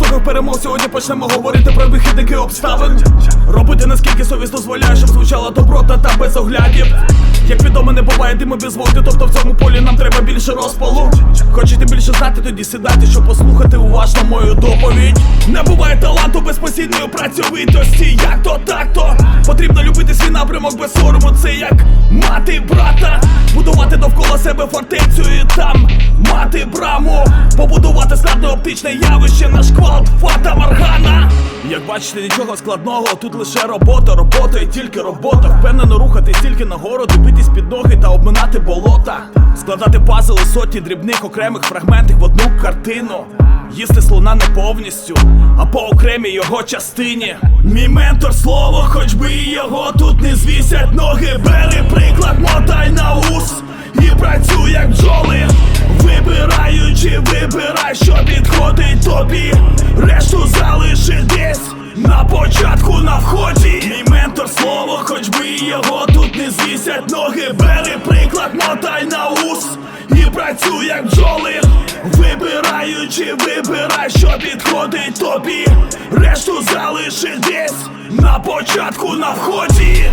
в перемог сьогодні почнемо говорити про вихідники обставин. Робити наскільки совість дозволяє, щоб звучала доброта та без оглядів. Як відомо, не буває диму без вогню, тобто в цьому полі нам треба більше розпалу. Хочете більше знати, тоді сідайте, щоб послухати уважно мою доповідь. Не буває таланту без постійної працьовитості. Як то так то потрібно любити свій напрямок без сорому. Це як мати брата, будувати довкола себе фортецю і там мати браму, побудувати оптичне явище на шквалт фата Маргана. Як бачите, нічого складного, тут лише робота, робота і тільки робота. Впевнено рухатись тільки нагору, дивитись під ноги та обминати болота. Складати пазли сотні дрібних окремих фрагментів в одну картину. Їсти слона не повністю, а по окремій його частині. Мій ментор слово, хоч би його тут не звісять ноги. Бери приклад, мотай на ус вибирай, що підходить тобі. Решту залиши десь на початку на вході. Мій ментор слово, хоч би його тут не звісять ноги. Бери приклад, мотай на ус і працюй як бджоли. Вибираючи, вибирай, що підходить тобі. Решту залиши десь на початку на вході.